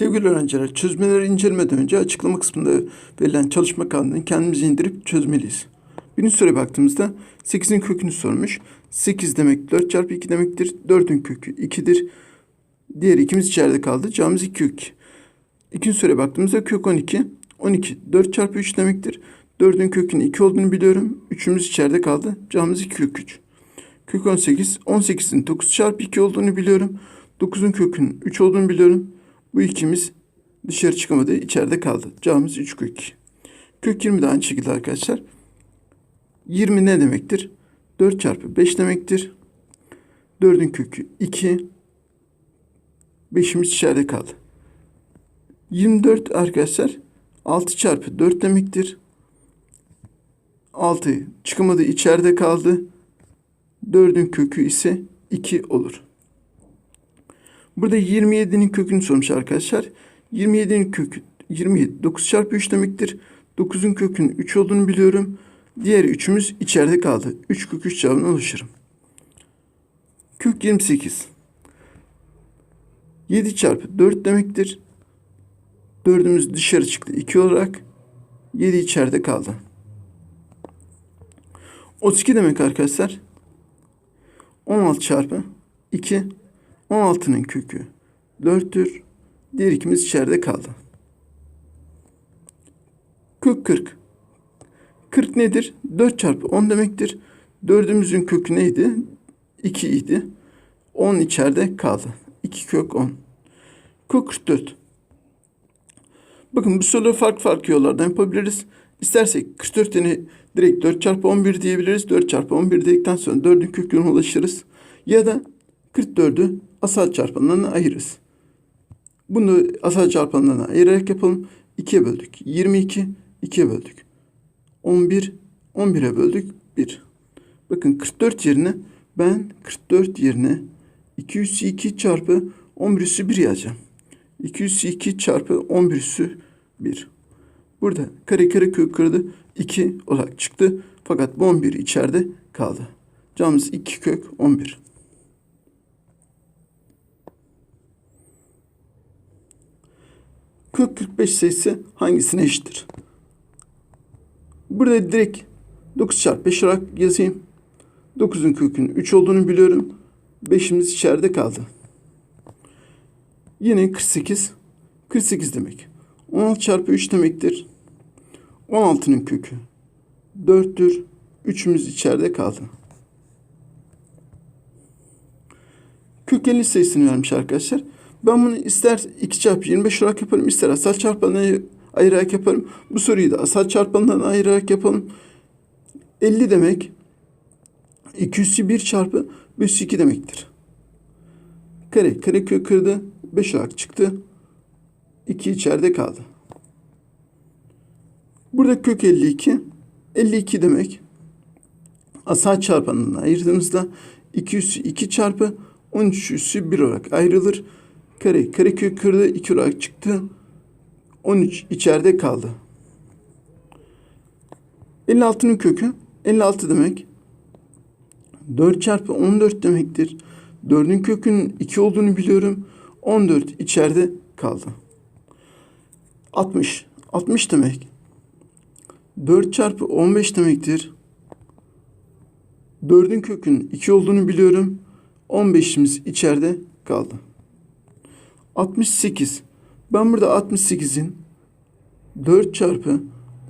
Sevgili öğrenciler, çözmeleri incelemeden önce açıklama kısmında verilen çalışma kağıdını kendimiz indirip çözmeliyiz. Birinci soruya baktığımızda 8'in kökünü sormuş. 8 demek 4 çarpı 2 demektir. 4'ün kökü 2'dir. Diğer ikimiz içeride kaldı. Cevabımız 2 kök. İkinci soruya baktığımızda kök 12. 12 4 çarpı 3 demektir. 4'ün kökünün 2 olduğunu biliyorum. 3'ümüz içeride kaldı. Cevabımız 2 kök 3. Kök 18. 18'in 9 çarpı 2 olduğunu biliyorum. 9'un kökünün 3 olduğunu biliyorum. Bu ikimiz dışarı çıkamadı. içeride kaldı. Cevabımız 3 kök 2. Kök 20 de aynı şekilde arkadaşlar. 20 ne demektir? 4 çarpı 5 demektir. 4'ün kökü 2. 5'imiz içeride kaldı. 24 arkadaşlar 6 çarpı 4 demektir. 6 çıkamadı içeride kaldı. 4'ün kökü ise 2 olur. Burada 27'nin kökünü sormuş arkadaşlar. 27'nin kökü 27 9 çarpı 3 demektir. 9'un kökünün 3 olduğunu biliyorum. Diğer üçümüz içeride kaldı. 3 kök 3 cevabına ulaşırım. Kök 28. 7 çarpı 4 demektir. 4'ümüz dışarı çıktı 2 olarak. 7 içeride kaldı. 32 demek arkadaşlar. 16 çarpı 2 16'nın kökü 4'tür. Diğer ikimiz içeride kaldı. Kök 40. 40 nedir? 4 çarpı 10 demektir. Dördümüzün kökü neydi? 2 idi. 10 içeride kaldı. 2 kök 10. Kök 44. Bakın bu soruları farklı farklı yollardan yapabiliriz. İstersek 44 tane direkt 4 çarpı 11 diyebiliriz. 4 çarpı 11 dedikten sonra 4'ün köküne ulaşırız. Ya da 44'ü asal çarpanlarına ayırırız. Bunu asal çarpanlarına ayırarak yapalım. 2'ye böldük. 22, 2'ye böldük. 11, 11'e böldük. 1. Bakın 44 yerine ben 44 yerine 202 çarpı 11 üssü 1 yazacağım. 202 çarpı 11 üssü 1. Burada kare kare kök kırdı 2 olarak çıktı. Fakat bu 11 içeride kaldı. Camımız 2 kök 11. Kök 45 sayısı hangisine eşittir? Burada direkt 9 çarpı 5 olarak yazayım. 9'un kökünün 3 olduğunu biliyorum. 5'imiz içeride kaldı. Yine 48. 48 demek. 16 çarpı 3 demektir. 16'nın kökü 4'tür. 3'ümüz içeride kaldı. Kök 50 sayısını vermiş arkadaşlar. Ben bunu ister 2 çarpı 25 olarak yaparım, ister asal çarpanlarına ayırarak yaparım. Bu soruyu da asal çarpanlarına ayırarak yapalım. 50 demek 201 çarpı 502 demektir. Kare, kare kök kırdı. 5 olarak çıktı. 2 içeride kaldı. Burada kök 52. 52 demek. Asal çarpanına ayırdığımızda 202 çarpı 13 üssü 1 olarak ayrılır. Kare, kare kök kırdı. 2 olarak çıktı. 13 içeride kaldı. 56'nın kökü 56 demek. 4 çarpı 14 demektir. 4'ün kökünün 2 olduğunu biliyorum. 14 içeride kaldı. 60. 60 demek. 4 çarpı 15 demektir. 4'ün kökünün 2 olduğunu biliyorum. 15'imiz içeride kaldı. 68. Ben burada 68'in 4 çarpı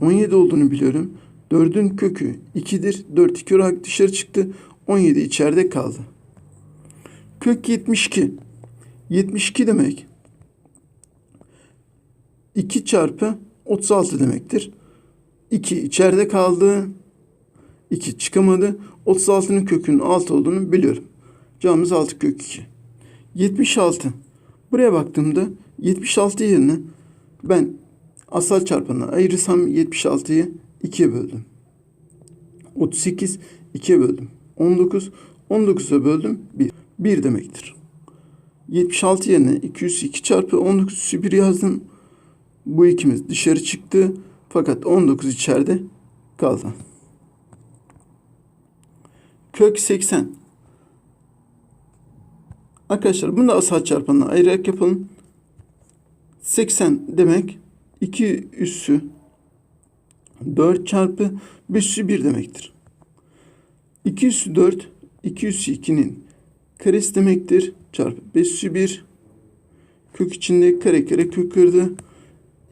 17 olduğunu biliyorum. 4'ün kökü 2'dir. 4 2 olarak dışarı çıktı. 17 içeride kaldı. Kök 72. 72 demek 2 çarpı 36 demektir. 2 içeride kaldı. 2 çıkamadı. 36'nın kökünün 6 olduğunu biliyorum. Cevabımız 6 kök 2. 76. Buraya baktığımda 76 yerine ben asal çarpanına ayırırsam 76'yı 2'ye böldüm. 38 2'ye böldüm. 19 19'a böldüm 1. 1 demektir. 76 yerine 202 çarpı 19 1 yazdım. Bu ikimiz dışarı çıktı. Fakat 19 içeride kaldı. Kök 80. Arkadaşlar bunu da asal çarpanına ayırarak yapalım. 80 demek 2 üssü 4 çarpı 5 üssü 1 demektir. 2 üssü 4 2 üssü 2'nin karesi demektir. Çarpı 5 üssü 1 kök içinde kare kare kök kırdı.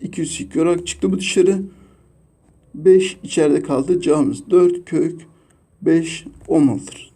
2 üssü 2 olarak çıktı bu dışarı. 5 içeride kaldı. Cevabımız 4 kök 5 olmalıdır.